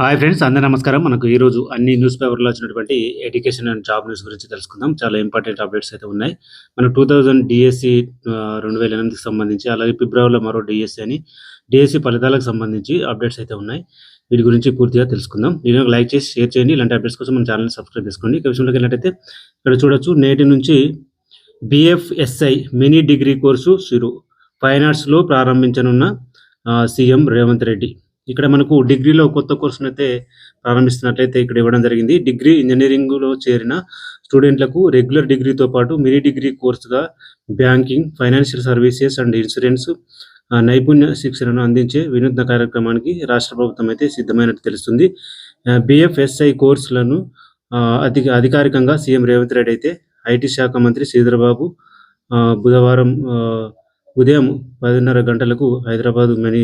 Hi friends అందరూ నమస్కారం. మనకు ఈరోజు అన్ని న్యూస్ పేపర్లో వచ్చినటువంటి ఎడ్యుకేషన్ అండ్ జాబ్ న్యూస్ గురించి తెలుసుకుందాం. చాలా ఇంపార్టెంట్ అప్డేట్స్ అయితే ఉన్నాయి. మన టూ థౌజండ్ డిఎస్సి రెండు వేల ఎనిమిదికి సంబంధించి అలాగే ఫిబ్రవరిలో మరో డిఎస్సి అని డిఎస్సి ఫలితాలకు సంబంధించి అప్డేట్స్ అయితే ఉన్నాయి. వీటి గురించి పూర్తిగా తెలుసుకుందాం. వీడియో లైక్ చేసి షేర్ చేయండి. ఇలాంటి అప్డేట్స్ కోసం మన ఛానల్ సబ్స్క్రైబ్ చేసుకోండి. ఇక విషయంలోకి వెళ్ళినట్టయితే ఇక్కడ చూడొచ్చు నేటి నుంచి బిఎఫ్ఎస్ఐ మినీ డిగ్రీ కోర్సు సిరు ఫైన్ ఆర్ట్స్లో ప్రారంభించనున్న సీఎం రేవంత్ రెడ్డి. ఇక్కడ మనకు డిగ్రీలో కొత్త కోర్సును అయితే ప్రారంభిస్తున్నట్లయితే ఇక్కడ ఇవ్వడం జరిగింది. డిగ్రీ ఇంజనీరింగ్లో చేరిన స్టూడెంట్లకు రెగ్యులర్ డిగ్రీతో పాటు మినీ డిగ్రీ కోర్సుగా banking financial services and insurance నైపుణ్య శిక్షణను అందించే వినూత్న కార్యక్రమానికి రాష్ట్ర ప్రభుత్వం అయితే సిద్ధమైనట్టు తెలుస్తుంది. బిఎఫ్ఎస్ఐ కోర్సులను ఆ, అధిక అధికారికంగా సీఎం రేవంత్ రెడ్డి అయితే ఐటీ శాఖ మంత్రి శ్రీధరబాబు బుధవారం ఉదయం పదిన్నర గంటలకు హైదరాబాద్ మినీ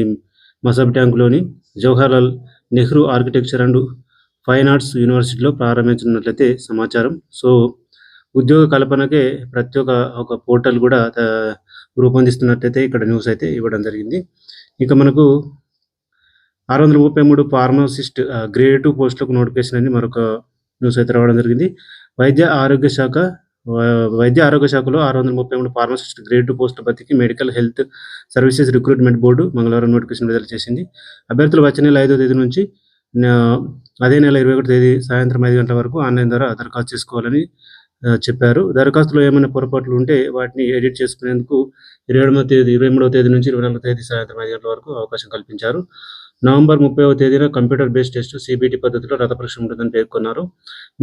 Masab ట్యాంకులోని Jawaharlal Nehru architecture and fine arts యూనివర్సిటీలో ప్రారంభించనున్నట్లయితే సమాచారం. సో ఉద్యోగ కల్పనకే ప్రత్యేక ఒక పోర్టల్ కూడా రూపొందిస్తున్నట్లయితే ఇక్కడ న్యూస్ అయితే ఇవ్వడం జరిగింది. ఇక మనకు ఆరు వందల ముప్పై మూడు ఫార్మసిస్ట్ గ్రేడ్ టూ పోస్టులకు నోటిఫికేషన్ అని మరొక న్యూస్ అయితే రావడం జరిగింది. వైద్య ఆరోగ్య శాఖ వైద్య ఆరోగ్య శాఖలో ఆరు వందల ముప్పై మూడు ఫార్మసిస్ట్ గ్రేడ్ టూ పోస్టుల భర్తీకి medical health services recruitment board మంగళవారం నోటిఫికేషన్ విడుదల చేసింది. అభ్యర్థులు వచ్చే నెల ఐదో తేదీ నుంచి అదే నెల ఇరవై ఒకటి తేదీ సాయంత్రం ఐదు గంటల వరకు ఆన్లైన్ ద్వారా దరఖాస్తు చేసుకోవాలని చెప్పారు. దరఖాస్తులో ఏమైనా పొరపాట్లు ఉంటే వాటిని ఎడిట్ చేసుకునేందుకు ఇరవై ఏడవ తేదీ ఇరవై మూడవ తేదీ నుంచి ఇరవై నాలుగో తేదీ సాయంత్రం ఐదు గంటల వరకు అవకాశం కల్పించారు. నవంబర్ ముప్పైవ తేదీన కంప్యూటర్ బేస్డ్ టెస్ట్ సిబిటి పద్ధతిలో రాత పరీక్ష ఉంటుందని పేర్కొన్నారు.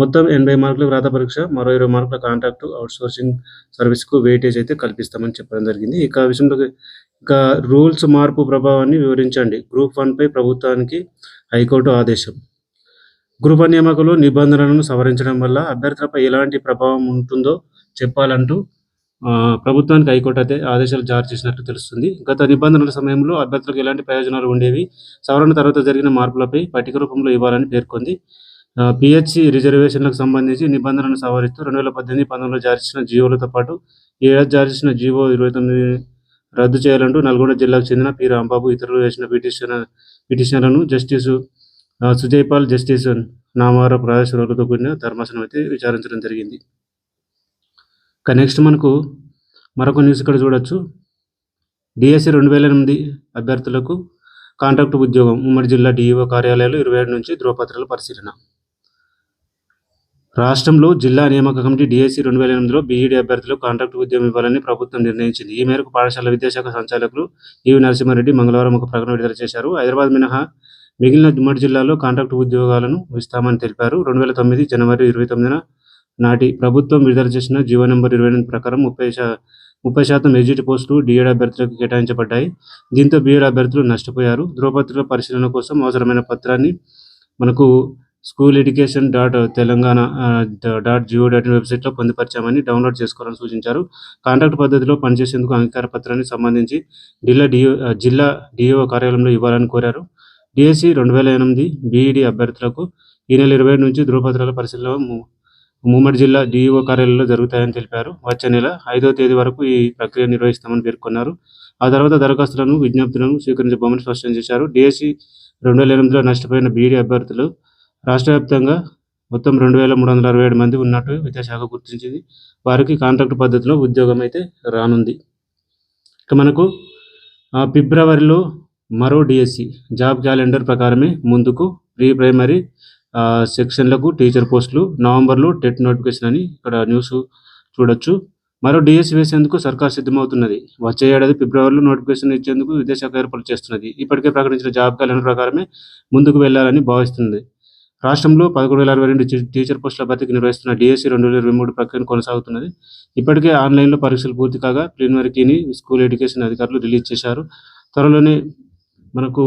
మొత్తం ఎనభై మార్కులకు రాత పరీక్ష మరో ఇరవై మార్కుల కాంట్రాక్ట్ అవుట్సోర్సింగ్ సర్వీస్కు వెయిటేజ్ అయితే కల్పిస్తామని చెప్పడం జరిగింది. ఇక విషయంలో ఇక రూల్స్ మార్పు ప్రభావాన్ని వివరించండి. గ్రూప్ వన్పై ప్రభుత్వానికి హైకోర్టు ఆదేశం. గ్రూప్ నియామకంలో నిబంధనలను సవరించడం వల్ల అభ్యర్థులపై ఎలాంటి ప్రభావం ఉంటుందో చెప్పాలంటూ ప్రభుత్వానికి హైకోర్టు అయితే ఆదేశాలు జారీ చేసినట్లు తెలుస్తుంది. గత నిబంధనల సమయంలో అభ్యర్థులకు ఎలాంటి ప్రయోజనాలు ఉండేవి? సవరణ తర్వాత జరిగిన మార్పులపై పట్టిక రూపంలో ఇవ్వాలని పేర్కొంది. పిహెచ్సి రిజర్వేషన్లకు సంబంధించి నిబంధనలను సవరిస్తూ రెండు వేల పద్దెనిమిది పంతొమ్మిదిలో జారీ చేసిన జీవోలతో పాటు ఈ ఏడాది జారీ చేసిన జీవో ఇరవై తొమ్మిది రద్దు చేయాలంటూ నల్గొండ జిల్లాకు చెందిన పి. రాంబాబు ఇతరులు వేసిన పిటిషన్ పిటిషన్లను జస్టిస్ సుజయ్పాల్ జస్టిస్ నామారావు ప్రవేశ్వరులతో కూడిన ధర్మాసనం అయితే విచారించడం జరిగింది. ఇక నెక్స్ట్ మనకు మరొక న్యూస్ ఇక్కడ చూడొచ్చు. డిఎస్సి రెండు వేల ఎనిమిది అభ్యర్థులకు కాంట్రాక్ట్ ఉద్యోగం ఉమ్మడి జిల్లా డిఈఓ కార్యాలయాలు ఇరవై ఏడు నుంచి ధృవపత్రాల పరిశీలన. రాష్ట్రంలో జిల్లా నియామక కమిటీ డిఎస్సి రెండు వేల ఎనిమిదిలో బీఈడి అభ్యర్థులకు కాంట్రాక్ట్ ఉద్యోగం ఇవ్వాలని ప్రభుత్వం నిర్ణయించింది. ఈ మేరకు పాఠశాల విద్యాశాఖ సంచాలకులు ఈవి నరసింహారెడ్డి మంగళవారం ఒక ప్రకటన విడుదల చేశారు. హైదరాబాద్ మినహా మిగిలిన ఉమ్మడి జిల్లాలో కాంట్రాక్ట్ ఉద్యోగాలను ఇస్తామని తెలిపారు. రెండు వేల తొమ్మిది జనవరి ఇరవై తొమ్మిదిన నాటి ప్రభుత్వం విడుదల చేసిన జీవో నెంబర్ ఇరవై ఎనిమిది ప్రకారం ముప్పై శా ముప్పై శాతం ఎగ్జిట్ పోస్టులు డిఎడ్ అభ్యర్థులకు కేటాయించబడ్డాయి. దీంతో బిఎడ్ అభ్యర్థులు నష్టపోయారు. ధృవపత్రుల పరిశీలన కోసం అవసరమైన పత్రాన్ని మనకు school education dot Telangana dot gov dot in వెబ్సైట్లో పొందుపరిచామని డౌన్లోడ్ చేసుకోవాలని సూచించారు. కాంట్రాక్ట్ పద్ధతిలో పనిచేసేందుకు అంగీకార పత్రాన్ని సంబంధించి జిల్లా డిఓ జిల్లా డిఓ కార్యాలయంలో ఇవ్వాలని కోరారు. డిఎస్సి రెండు వేల ఎనిమిది బీఈడి అభ్యర్థులకు ఈ నెల ఇరవై నుంచి ధృవపత్రాల పరిశీలన ము- జిల్లా డిఈఓ కార్యాలయంలో జరుగుతాయని తెలిపారు. వచ్చే నెల ఐదో తేదీ వరకు ఈ ప్రక్రియ నిర్వహిస్తామని పేర్కొన్నారు. ఆ తర్వాత దరఖాస్తులను విజ్ఞప్తులను స్వీకరించబోమని స్పష్టం చేశారు. డిఎస్సి రెండు వేల ఎనిమిదిలో నష్టపోయిన బీడీ అభ్యర్థులు రాష్ట్ర వ్యాప్తంగా మొత్తం రెండు వేల మూడు వందల అరవై ఏడు మంది ఉన్నట్టు విద్యాశాఖ గుర్తించింది. వారికి కాంట్రాక్ట్ పద్ధతిలో ఉద్యోగం అయితే రానుంది. ఇక మనకు ఫిబ్రవరిలో మరో డిఎస్సి జాబ్ క్యాలెండర్ ప్రకారమే ముందుకు ప్రీ ప్రైమరీ సెక్షన్లకు టీచర్ పోస్టులు నవంబర్లో టెట్ నోటిఫికేషన్ అని ఇక్కడ న్యూస్ చూడొచ్చు. మరో డిఎస్సి వేసేందుకు సర్కార్ సిద్ధమవుతున్నది. వచ్చే ఏడాది ఫిబ్రవరిలో నోటిఫికేషన్ ఇచ్చేందుకు విద్యాశాఖ ఏర్పాటు చేస్తున్నది. ఇప్పటికే ప్రకటించిన జాబ్ క్యాలెండర్ ప్రకారమే ముందుకు వెళ్ళాలని భావిస్తుంది. రాష్ట్రంలో పదకొండు వేల అరవై రెండు టీచర్ పోస్టుల భర్తీకి నిర్వహిస్తున్న డిఎస్సి రెండు వేల ఇరవై మూడు ప్రక్రియను కొనసాగుతున్నది. ఇప్పటికే ఆన్లైన్లో పరీక్షలు పూర్తి కాగా ప్రిలిమినరీ కీని స్కూల్ ఎడ్యుకేషన్ అధికారులు రిలీజ్ చేశారు. త్వరలోనే మనకు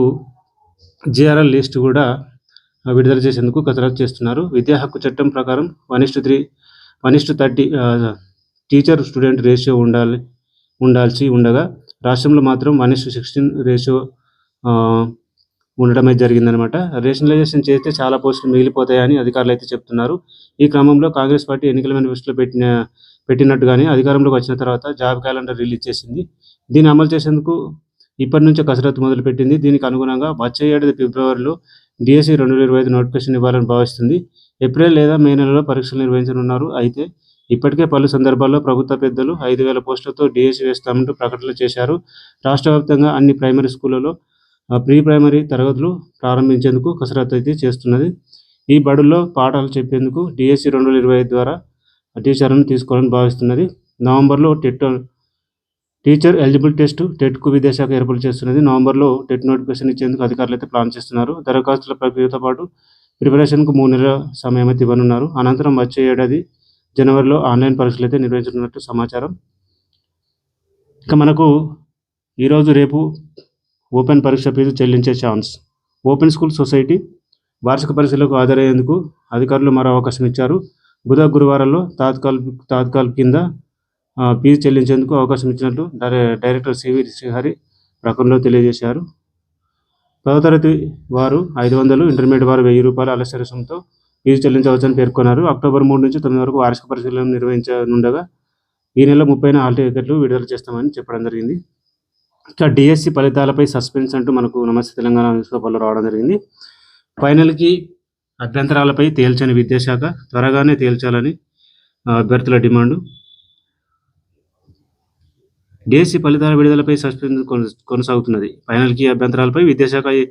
జిఆర్ఎల్ లిస్ట్ కూడా విడుదల చేసేందుకు కసరత్తు చేస్తున్నారు. విద్యా హక్కు చట్టం ప్రకారం one is to three one is to thirty teacher student ratio ఉండాలి ఉండాల్సి ఉండగా రాష్ట్రంలో మాత్రం వన్ ఇస్టు సిక్స్టీన్ రేషియో ఉండడమే జరిగిందనమాట. రేషనలైజేషన్ చేస్తే చాలా పోస్టులు మిగిలిపోతాయని అధికారులు అయితే చెప్తున్నారు. ఈ క్రమంలో కాంగ్రెస్ పార్టీ ఎన్నికల మేనిఫెస్టోలో పెట్టిన పెట్టినట్టుగానే అధికారంలోకి వచ్చిన తర్వాత జాబ్ క్యాలెండర్ రిలీజ్ చేసింది. దీన్ని అమలు చేసేందుకు ఇప్పటి నుంచే కసరత్తు మొదలుపెట్టింది. దీనికి అనుగుణంగా వచ్చే ఏడాది ఫిబ్రవరిలో డిఎస్సి రెండు వేల ఇరవై ఐదు నోటిఫికేషన్ ఇవ్వాలని భావిస్తుంది. ఏప్రిల్ లేదా మే నెలలో పరీక్షలు నిర్వహించనున్నారు. అయితే ఇప్పటికే పలు సందర్భాల్లో ప్రభుత్వ పెద్దలు ఐదు వేల పోస్టులతో డిఎస్సి వేస్తామంటూ ప్రకటనలు చేశారు. రాష్ట్ర వ్యాప్తంగా అన్ని ప్రైమరీ స్కూళ్ళలో ప్రీ ప్రైమరీ తరగతులు ప్రారంభించేందుకు కసరత్తు అయితే చేస్తున్నది. ఈ బడుల్లో పాఠాలు చెప్పేందుకు డిఎస్సి రెండు వేల ఇరవై ఐదు ద్వారా టీచర్లను తీసుకోవాలని భావిస్తున్నది. నవంబర్లో టెట్ టీచర్ ఎలిజిబుల్ టెస్ట్ టెట్కు విద్యాశాఖ ఏర్పాటు చేస్తున్నది. నవంబర్లో టెట్ నోటిఫికేషన్ ఇచ్చేందుకు అధికారులు అయితే ప్లాన్ చేస్తున్నారు. దరఖాస్తుల ప్రక్రియతో పాటు ప్రిపరేషన్కు మూడు నెలల సమయం అయితే ఇవ్వనున్నారు. అనంతరం వచ్చే ఏడాది జనవరిలో ఆన్లైన్ పరీక్షలు అయితే నిర్వహించనున్నట్టు సమాచారం. ఇక మనకు ఈరోజు రేపు ఓపెన్ పరీక్ష ఫీజు చెల్లించే ఛాన్స్. ఓపెన్ స్కూల్ సొసైటీ వార్షిక పరీక్షలకు హాజరయ్యేందుకు అధికారులు మరో అవకాశం ఇచ్చారు. బుధ గురువారాల్లో తాత్కాలిక తాత్కాలిక కింద ఫీజు చెల్లించేందుకు అవకాశం ఇచ్చినట్లు డైరె- డైరెక్టర్ సివి శ్రీహరి ప్రకటనలో తెలియజేశారు. పదో తరగతి వారు ఐదు వందలు ఇంటర్మీడియట్ వారు వెయ్యి రూపాయల ఆలస్య రుసుముతో ఫీజు చెల్లించవచ్చని పేర్కొన్నారు. అక్టోబర్ మూడు నుంచి తొమ్మిది వరకు వార్షిక పరిశీలన నిర్వహించనుండగా ఈ నెల ముప్పైన హాల్ టికెట్లు విడుదల చేస్తామని చెప్పడం జరిగింది. ఇక డిఎస్సి ఫలితాలపై సస్పెన్స్ అంటూ మనకు నమస్తే తెలంగాణ న్యూస్ పేపర్లో రావడం జరిగింది. ఫైనల్కి అభ్యంతరాలపై తేల్చని విద్యాశాఖ త్వరగానే తేల్చాలని అభ్యర్థుల డిమాండు. డిఎస్సి ఫలితాల విడుదలపై సస్పెన్స్ కొన- కొనసాగుతున్నది. ఫైనల్కి అభ్యంతరాలపై విద్యాశాఖ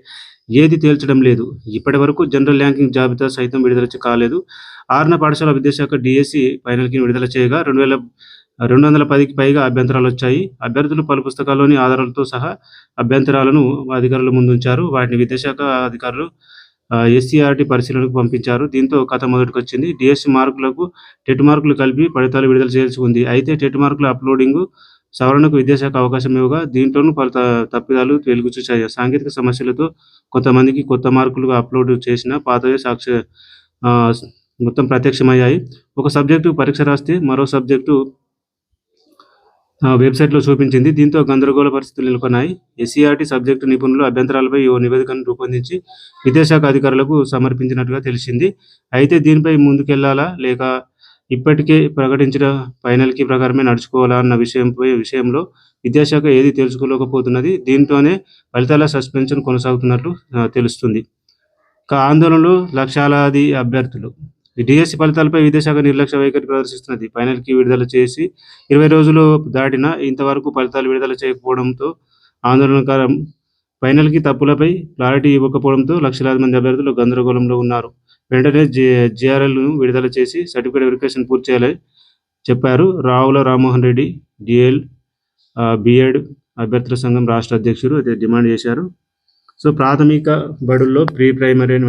ఏది తేల్చడం లేదు. ఇప్పటి వరకు జనరల్ ర్యాంకింగ్ జాబితా సైతం విడుదల కాలేదు. ఆరున పాఠశాల విద్యాశాఖ డిఎస్సి ఫైనల్కి విడుదల చేయగా రెండు వేల రెండు వందల పదికి పైగా అభ్యంతరాలు వచ్చాయి. అభ్యర్థులు పలు పుస్తకాల్లోని ఆధారాలతో సహా అభ్యంతరాలను అధికారులు ముందుంచారు. వాటిని విద్యాశాఖ అధికారులు ఎస్సీఆర్టీ పరిశీలనకు పంపించారు. దీంతో కథ మొదటికి వచ్చింది డిఎస్సి మార్కులకు టెట్ మార్కులు కలిపి ఫలితాలు విడుదల చేయాల్సి ఉంది. అయితే టెట్ మార్కుల అప్లోడింగ్ సవరణకు విద్యాశాఖ అవకాశం ఇవ్వగా దీంట్లోనూ పలు తప్పిదాలు వెలుగుచూచాయి సాంకేతిక సమస్యలతో కొంతమందికి కొత్త మార్కులు అప్లోడ్ చేసిన పాతవే సాక్ష మొత్తం ప్రత్యక్షమయ్యాయి. ఒక సబ్జెక్టు పరీక్ష రాస్తే మరో సబ్జెక్టు వెబ్సైట్లో చూపించింది. దీంతో గందరగోళ పరిస్థితులు నెలకొన్నాయి. ఎస్సీఆర్టీ సబ్జెక్టు నిపుణులు అభ్యంతరాలపై ఓ నివేదికను రూపొందించి విద్యాశాఖ అధికారులకు సమర్పించినట్టుగా తెలిసింది. అయితే దీనిపై ముందుకెళ్ళాలా లేక ఇప్పటికే ప్రకటించిన ఫైనల్కి ప్రకారమే నడుచుకోవాలా అన్న విషయంపై విషయంలో విద్యాశాఖ ఏది తెలుసుకోలేకపోతున్నది దీంతోనే ఫలితాల సస్పెన్షన్ కొనసాగుతున్నట్లు తెలుస్తుంది. ఇక ఆందోళనలు లక్షలాది అభ్యర్థులు. డిఎస్సి ఫలితాలపై విద్యాశాఖ నిర్లక్ష్య వైఖరి ప్రదర్శిస్తున్నది. ఫైనల్కి విడుదల చేసి ఇరవై రోజులు దాటినా ఇంతవరకు ఫలితాలు విడుదల చేయకపోవడంతో ఆందోళనకరం. ఫైనల్కి తప్పులపై క్లారిటీ ఇవ్వకపోవడంతో లక్షలాది మంది అభ్యర్థులు గందరగోళంలో ఉన్నారు. వెంటనే జిఆర్ఎల్ జిఆర్ఎల్ను విడుదల చేసి సర్టిఫికేట్ వెరిఫికేషన్ పూర్తి చేయాలని చెప్పారు. రావుల రామ్మోహన్ రెడ్డి డిఎల్ బిఎడ్ అభ్యర్థుల సంఘం రాష్ట్ర అధ్యక్షుడు. అయితే డిమాండ్ చేశారు. సో ప్రాథమిక బడుల్లో ప్రీ ప్రైమరీ అని